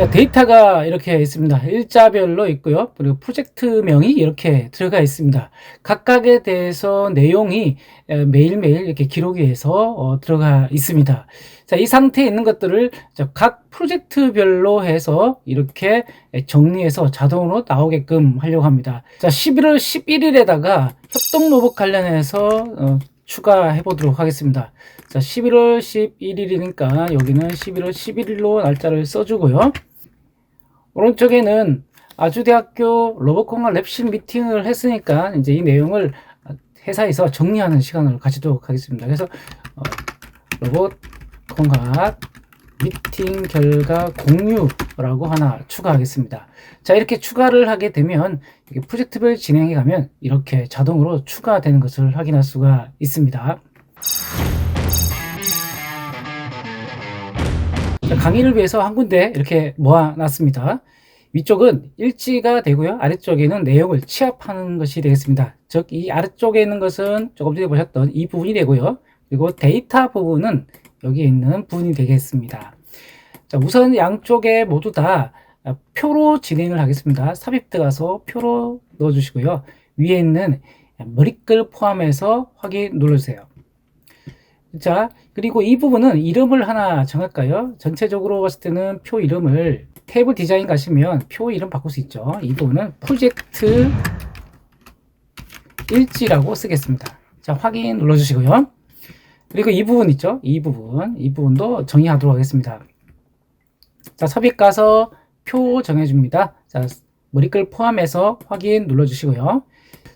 자, 데이터가 이렇게 있습니다. 일자별로 있고요. 그리고 프로젝트명이 이렇게 들어가 있습니다. 각각에 대해서 내용이 에, 매일매일 이렇게 기록이 돼서 어, 들어가 있습니다. 자, 이 상태에 있는 것들을 자, 각 프로젝트별로 해서 이렇게 정리해서 자동으로 나오게끔 하려고 합니다. 자, 11월 11일에다가 협동 로봇 관련해서 어, 추가해 보도록 하겠습니다. 자, 11월 11일이니까 여기는 11월 11일로 날짜를 써주고요. 오른쪽에는 아주대학교 로봇공학 랩실 미팅을 했으니까 이제 이 내용을 회사에서 정리하는 시간을 가지도록 하겠습니다. 그래서 어, 로봇공학 미팅 결과 공유라고 하나 추가하겠습니다. 자, 이렇게 추가를 하게 되면 이게 프로젝트별 진행해 가면 이렇게 자동으로 추가되는 것을 확인할 수가 있습니다. 강의를 위해서 한 군데 이렇게 모아놨습니다. 위쪽은 일지가 되고요. 아래쪽에는 내용을 취합하는 것이 되겠습니다. 즉, 이 아래쪽에 있는 것은 조금 전에 보셨던 이 부분이 되고요. 그리고 데이터 부분은 여기 있는 부분이 되겠습니다. 자, 우선 양쪽에 모두 다 표로 진행을 하겠습니다. 삽입 들어가서 표로 넣어주시고요. 위에 있는 머리글 포함해서 확인 눌러주세요. 자, 그리고 이 부분은 이름을 하나 정할까요? 전체적으로 봤을 때는 표 이름을 테이블 디자인 가시면 표 이름 바꿀 수 있죠. 이 부분은 프로젝트 일지라고 쓰겠습니다. 자, 확인 눌러주시고요. 그리고 이 부분 있죠? 이 부분, 이 부분도 정의하도록 하겠습니다. 자, 삽입 가서 표 정해줍니다. 자, 머리글 포함해서 확인 눌러주시고요.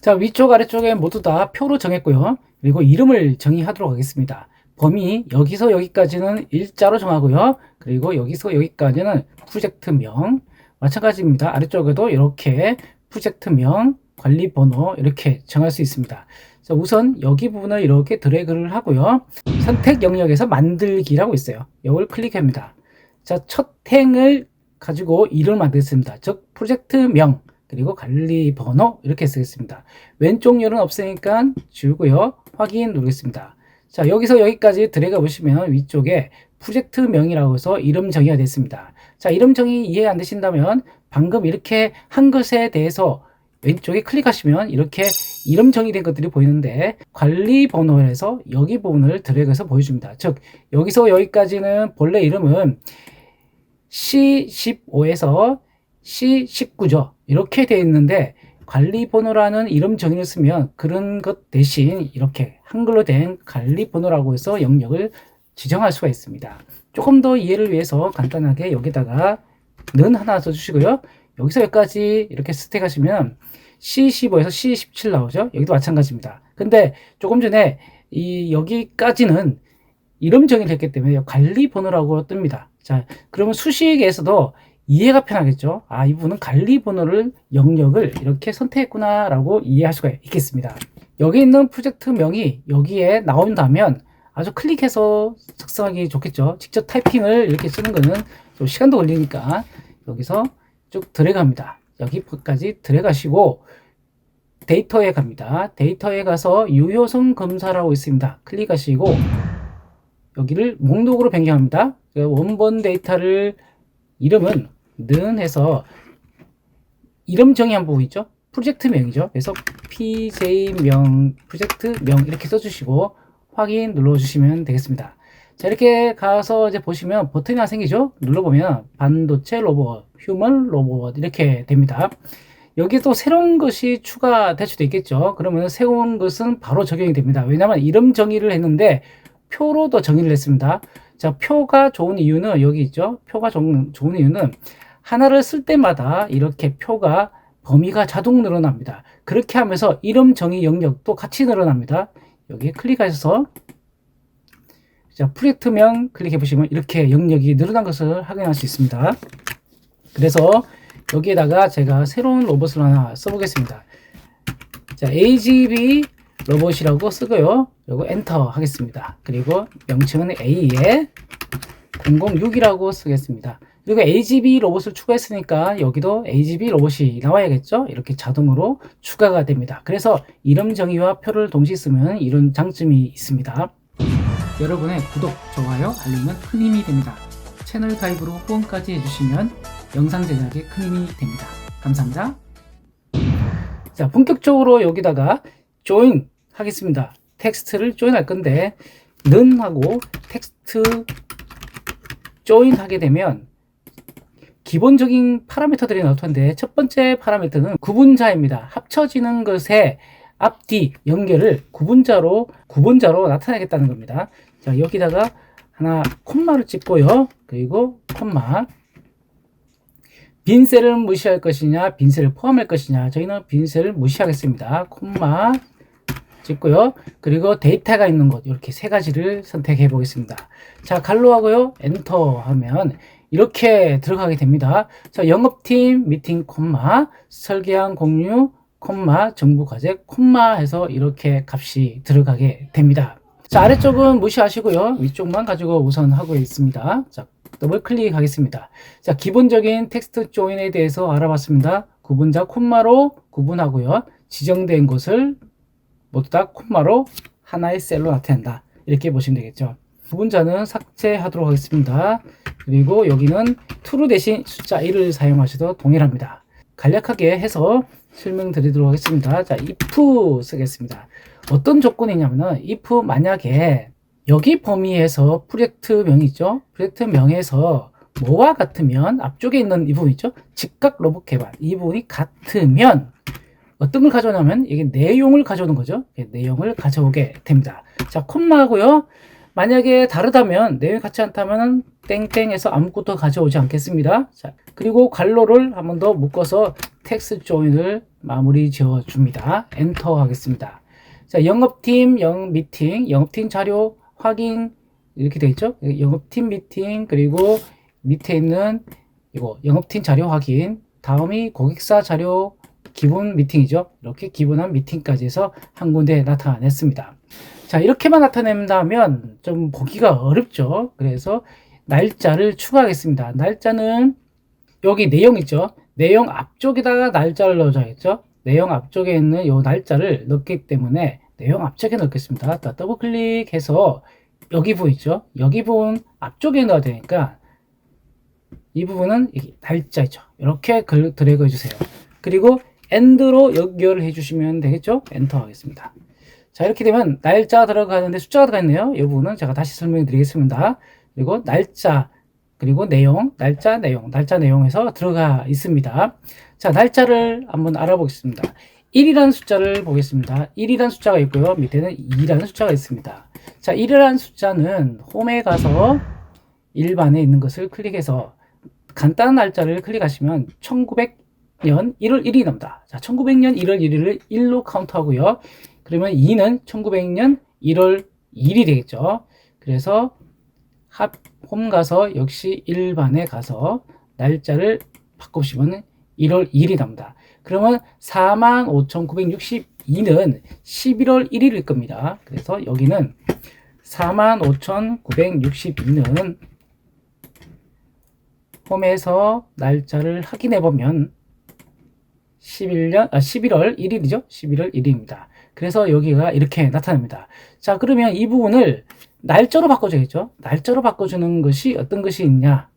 자, 위쪽 아래쪽에 모두 다 표로 정했고요. 그리고 이름을 정의하도록 하겠습니다. 범위 여기서 여기까지는 일자로 정하고요. 그리고 여기서 여기까지는 프로젝트명 마찬가지입니다. 아래쪽에도 이렇게 프로젝트명, 관리 번호 이렇게 정할 수 있습니다. 자, 우선 여기 부분을 이렇게 드래그를 하고요. 선택 영역에서 만들기라고 있어요. 이걸 클릭합니다. 자, 첫 행을 가지고 이름을 만들겠습니다. 즉 프로젝트명 그리고 관리 번호 이렇게 쓰겠습니다. 왼쪽 열은 없으니까 지우고요. 확인 누르겠습니다. 자 여기서 여기까지 드래그 보시면 위쪽에 프로젝트 명이라고 해서 이름 정의가 됐습니다. 자 이름 정의 이해 안 되신다면 방금 이렇게 한 것에 대해서 왼쪽에 클릭하시면 이렇게 이름 정의된 것들이 보이는데 관리 번호에서 여기 부분을 드래그해서 보여줍니다. 즉 여기서 여기까지는 본래 이름은 C15에서 C19죠. 이렇게 되어 있는데 관리 번호라는 이름 정의를 쓰면 그런 것 대신 이렇게 한글로 된 관리 번호라고 해서 영역을 지정할 수가 있습니다. 조금 더 이해를 위해서 간단하게 여기다가 는 하나 써주시고요. 여기서 여기까지 이렇게 스택하시면 C15에서 C17 나오죠. 여기도 마찬가지입니다. 근데 조금 전에 이 여기까지는 이름 정의를 했기 때문에 관리 번호라고 뜹니다. 자, 그러면 수식에서도 이해가 편하겠죠. 아, 이분은 관리 번호를 영역을 이렇게 선택했구나라고 이해할 수가 있겠습니다. 여기 있는 프로젝트 명이 여기에 나온다면 아주 클릭해서 작성하기 좋겠죠. 직접 타이핑을 이렇게 쓰는 거는 좀 시간도 걸리니까 여기서 쭉 들어갑니다. 여기까지 들어가시고 데이터에 갑니다. 데이터에 가서 유효성 검사라고 있습니다. 클릭하시고 여기를 목록으로 변경합니다. 원본 데이터를 이름은 는 해서 이름 정의한 부분 있죠? 프로젝트명이죠. 그래서 PJ명, 프로젝트명 이렇게 써주시고 확인 눌러주시면 되겠습니다. 자, 이렇게 가서 이제 보시면 버튼이 하나 생기죠? 눌러보면 반도체 로봇, 휴먼 로봇 이렇게 됩니다. 여기 또 새로운 것이 추가될 수도 있겠죠. 그러면 새로운 것은 바로 적용이 됩니다. 왜냐하면 이름 정의를 했는데 표로도 정의를 했습니다. 자, 표가 좋은 이유는 여기 있죠. 표가 좋은, 좋은 이유는 하나를 쓸 때마다 이렇게 표가 범위가 자동 늘어납니다. 그렇게 하면서 이름 정의 영역도 같이 늘어납니다. 여기에 클릭하셔서 자, 프로젝트명 클릭해 보시면 이렇게 영역이 늘어난 것을 확인할 수 있습니다. 그래서 여기에다가 제가 새로운 로봇을 하나 써보겠습니다. 자, AGB 로봇이라고 쓰고요. 그리고 엔터 하겠습니다. 그리고 명칭은 A에 006이라고 쓰겠습니다. 그리고 AGB 로봇을 추가했으니까 여기도 AGB 로봇이 나와야겠죠? 이렇게 자동으로 추가가 됩니다. 그래서 이름 정의와 표를 동시에 쓰면 이런 장점이 있습니다. 여러분의 구독, 좋아요, 알림은 큰 힘이 됩니다. 채널 가입으로 후원까지 해주시면 영상 제작에 큰 힘이 됩니다. 감사합니다. 자, 본격적으로 여기다가 join 하겠습니다. 텍스트를 join 할 건데 는 하고 텍스트 join 하게 되면 기본적인 파라미터들이 나올 텐데 첫 번째 파라미터는 구분자입니다. 합쳐지는 것의 앞뒤 연결을 구분자로 구분자로 나타내겠다는 겁니다. 자, 여기다가 하나 콤마를 찍고요. 그리고 콤마 빈 셀을 무시할 것이냐, 빈 셀을 포함할 것이냐. 저희는 빈 셀을 무시하겠습니다. 콤마 찍고요. 그리고 데이터가 있는 곳 이렇게 세 가지를 선택해 보겠습니다. 자, 갈로 하고요. 엔터 하면 이렇게 들어가게 됩니다. 자, 영업팀 미팅 콤마 설계한 공유 콤마 정부 과제 콤마 해서 이렇게 값이 들어가게 됩니다. 자, 아래쪽은 무시하시고요. 위쪽만 가지고 우선 하고 있습니다. 자, 더블 클릭하겠습니다. 자, 기본적인 텍스트 조인에 대해서 알아봤습니다. 구분자 콤마로 구분하고요. 지정된 것을 모두 다 콤마로 하나의 셀로 나타낸다. 이렇게 보시면 되겠죠. 구분자는 삭제하도록 하겠습니다. 그리고 여기는 true 대신 숫자 1을 사용하셔도 동일합니다. 간략하게 해서 설명드리도록 하겠습니다. 자, if 쓰겠습니다. 어떤 조건이냐면은 if 만약에 여기 범위에서 프로젝트 명이 있죠. 프로젝트 명에서 뭐와 같으면 앞쪽에 있는 이 부분 있죠. 즉각 로봇 개발 이 부분이 같으면 어떤 걸 가져오냐면 이게 내용을 가져오는 거죠. 내용을 가져오게 됩니다. 자, 콤마하고요. 만약에 다르다면 내용이 같지 않다면 땡땡해서 아무것도 가져오지 않겠습니다. 자, 그리고 괄로를 한 번 더 묶어서 텍스트 조인을 마무리 지어 줍니다. 엔터 하겠습니다. 자, 영업팀 영 미팅, 영업팀 자료 확인 이렇게 되어 있죠. 영업팀 미팅 그리고 밑에 있는 이거 영업팀 자료 확인 다음이 고객사 자료 기본 미팅이죠. 이렇게 기본한 미팅까지 해서 한 군데 나타냈습니다. 자, 이렇게만 나타낸다면 좀 보기가 어렵죠. 그래서 날짜를 추가하겠습니다. 날짜는 여기 내용 있죠. 내용 앞쪽에다가 날짜를 넣어줘야겠죠. 내용 앞쪽에 있는 이 날짜를 넣기 때문에 내용 앞쪽에 넣겠습니다. 더블 클릭해서 여기 있죠. 여기 부분 앞쪽에 넣어야 되니까 이 부분은 날짜죠. 이렇게 드래그 해주세요. 그리고 엔드로 연결해 주시면 되겠죠? 엔터 하겠습니다. 자, 이렇게 되면 날짜 들어가는데 숫자가 들어가 있네요. 이 부분은 제가 다시 설명해 드리겠습니다. 그리고 날짜, 그리고 내용, 날짜, 내용, 날짜, 내용에서 들어가 있습니다. 자, 날짜를 한번 알아보겠습니다. 1이라는 숫자를 보겠습니다. 1이라는 숫자가 있고요. 밑에는 2라는 숫자가 있습니다. 자, 1이라는 숫자는 홈에 가서 일반에 있는 것을 클릭해서 간단한 날짜를 클릭하시면 1900년 1월 1일이 나옵니다. 자, 1900년 1월 1일을 1로 카운트하고요. 그러면 2는 1900년 1월 2일이 되겠죠. 그래서 합, 홈 가서 역시 일반에 가서 날짜를 바꾸시면 1월 2일이 나옵니다. 그러면 45,962는 11월 1일일 겁니다. 그래서 여기는 45,962는 홈에서 날짜를 확인해 보면 11년, 아, 11월 1일이죠? 11월 1일입니다. 그래서 여기가 이렇게 나타납니다. 자, 그러면 이 부분을 날짜로 바꿔줘야겠죠? 날짜로 바꿔주는 것이 어떤 것이 있냐?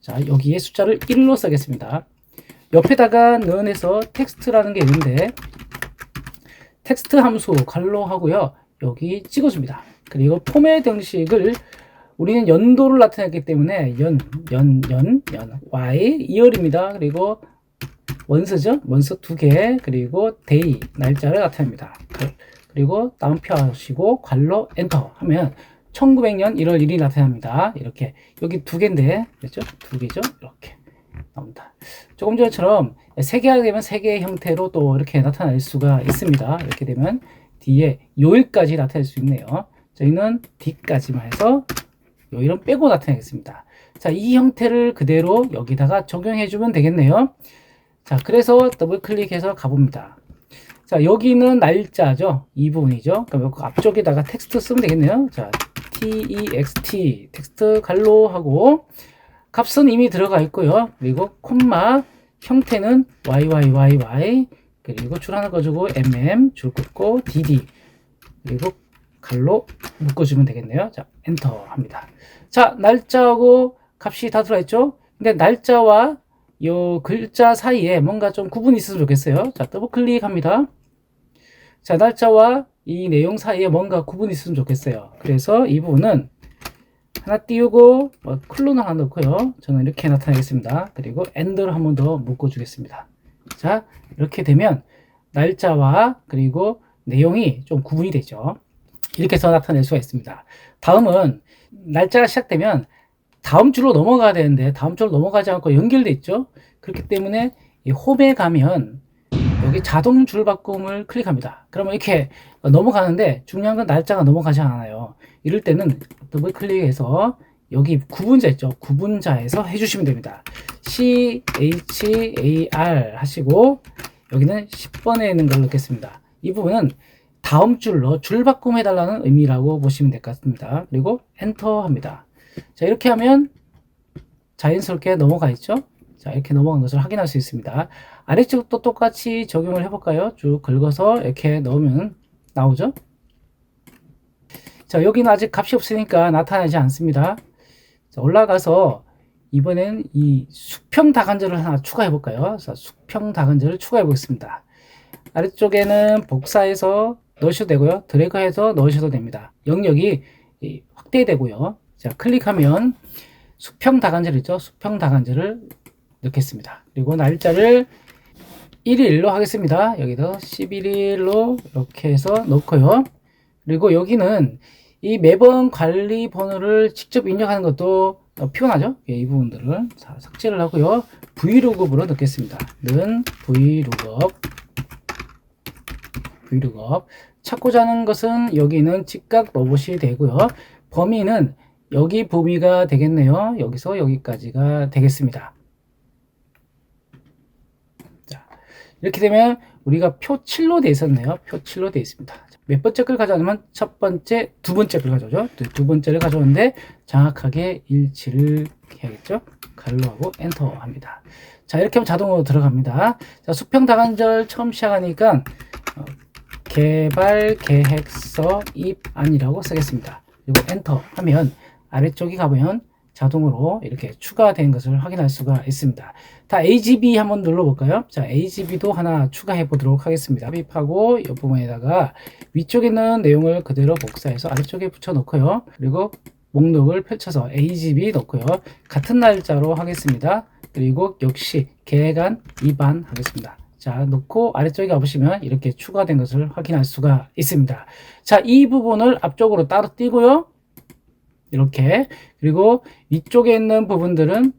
자, 여기에 숫자를 1로 쓰겠습니다. 옆에다가 넣어내서 텍스트라는 게 있는데 텍스트 함수 갈로 하고요. 여기 찍어줍니다. 그리고 포맷 형식을 우리는 연도를 나타냈기 때문에 연, 연, 연, 연, y, 2월입니다. 그리고 원서죠? 원서 두 개, 그리고 데이, 날짜를 나타냅니다. 그리고 다운표 하시고 괄로 엔터 하면 1900년 1월 1일이 나타납니다. 이렇게 여기 두 개인데 그렇죠? 두 개죠? 이렇게 나옵니다. 조금 전처럼 세 개가 되면 세 개의 형태로 또 이렇게 나타날 수가 있습니다. 이렇게 되면 뒤에 요일까지 나타낼 수 있네요. 저희는 D까지만 해서 요일은 빼고 나타내겠습니다. 자, 이 형태를 그대로 여기다가 적용해 주면 되겠네요. 자, 그래서 더블 클릭해서 가봅니다. 자, 여기는 날짜죠. 이 부분이죠. 그럼 앞쪽에다가 텍스트 쓰면 되겠네요. 자, text, 텍스트 갈로 하고, 값은 이미 들어가 있고요. 그리고 콤마 형태는 yyyy 그리고 줄 하나 꺼주고 mm 줄 긋고 dd 그리고 갈로 묶어주면 되겠네요. 자 엔터 합니다. 자 날짜하고 값이 다 들어있죠? 근데 날짜와 요 글자 사이에 뭔가 좀 구분이 있으면 좋겠어요. 자, 더블 클릭합니다. 자, 날짜와 이 내용 사이에 뭔가 구분이 있으면 좋겠어요. 그래서 이 부분은 하나 띄우고 뭐 클론을 하나 넣고요. 저는 이렇게 나타내겠습니다. 그리고 엔더를 한 번 더 묶어주겠습니다. 자, 이렇게 되면 날짜와 그리고 내용이 좀 구분이 되죠. 이렇게 해서 나타낼 수가 있습니다. 다음은 날짜가 시작되면 다음 주로 넘어가야 되는데 다음 주로 넘어가지 않고 연결돼 있죠. 그렇기 때문에 이 홈에 가면 여기 자동 줄 바꿈을 클릭합니다. 그러면 이렇게 넘어가는데 중요한 건 날짜가 넘어가지 않아요. 이럴 때는 더블 클릭해서 여기 구분자 있죠. 구분자에서 해주시면 됩니다. C, H, A, R 하시고 여기는 10번에 있는 걸 넣겠습니다. 이 부분은 다음 줄로 줄 바꿈 해달라는 의미라고 보시면 될 것 같습니다. 그리고 엔터 합니다. 자, 이렇게 하면 자연스럽게 넘어가 있죠? 자, 이렇게 넘어간 것을 확인할 수 있습니다. 아래쪽도 똑같이 적용을 해볼까요? 쭉 긁어서 이렇게 넣으면 나오죠? 자, 여기는 아직 값이 없으니까 나타나지 않습니다. 자, 올라가서 이번엔 이 수평 다간절을 하나 추가해 볼까요? 자, 수평 다간절을 추가해 보겠습니다. 아래쪽에는 복사해서 넣으셔도 되고요. 드래그해서 넣으셔도 됩니다. 영역이 확대되고요. 자, 클릭하면 수평 다간절 있죠? 수평 다간절을 넣겠습니다. 그리고 날짜를 1일로 하겠습니다. 여기서 11일로 이렇게 해서 넣고요. 그리고 여기는 이 매번 관리 번호를 직접 입력하는 것도 피곤하죠? 예, 이 부분들을 자, 삭제를 하고요. 브이로그으로 넣겠습니다. 는 브이로그 브이로그 찾고자 하는 것은 여기는 직각 로봇이 되고요. 범위는 여기 범위가 되겠네요. 여기서 여기까지가 되겠습니다. 자, 이렇게 되면 우리가 표 7로 되어 있었네요. 표 7로 되어 있습니다. 몇 번째 걸 가져오냐면 첫 번째, 두 번째 걸 가져오죠. 두 번째를 가져오는데 정확하게 일치를 해야겠죠. 갈로하고 엔터 합니다. 자, 이렇게 하면 자동으로 들어갑니다. 자, 수평 다간절 처음 시작하니까 어, 개발 계획서 입안이라고 쓰겠습니다. 그리고 엔터 하면 아래쪽에 가보면 자동으로 이렇게 추가된 것을 확인할 수가 있습니다. 다 AGB 한번 눌러볼까요? 자, AGB도 하나 추가해 보도록 하겠습니다. 삽입하고 이 부분에다가 위쪽에 있는 내용을 그대로 복사해서 아래쪽에 붙여 놓고요. 그리고 목록을 펼쳐서 AGB 넣고요. 같은 날짜로 하겠습니다. 그리고 역시 계간 2반 하겠습니다. 자, 놓고 아래쪽에 가보시면 이렇게 추가된 것을 확인할 수가 있습니다. 자, 이 부분을 앞쪽으로 따로 띄고요. 이렇게 그리고 위쪽에 있는 부분들은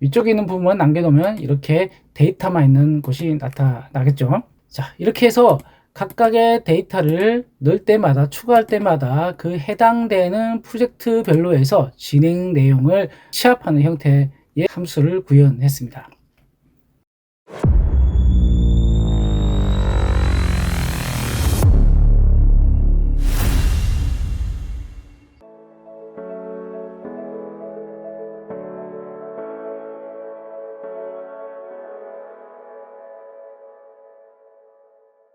위쪽에 있는 부분만 남겨놓으면 이렇게 데이터만 있는 곳이 나타나겠죠. 자, 이렇게 해서 각각의 데이터를 넣을 때마다 추가할 때마다 그 해당되는 프로젝트별로 해서 진행 내용을 시합하는 형태의 함수를 구현했습니다.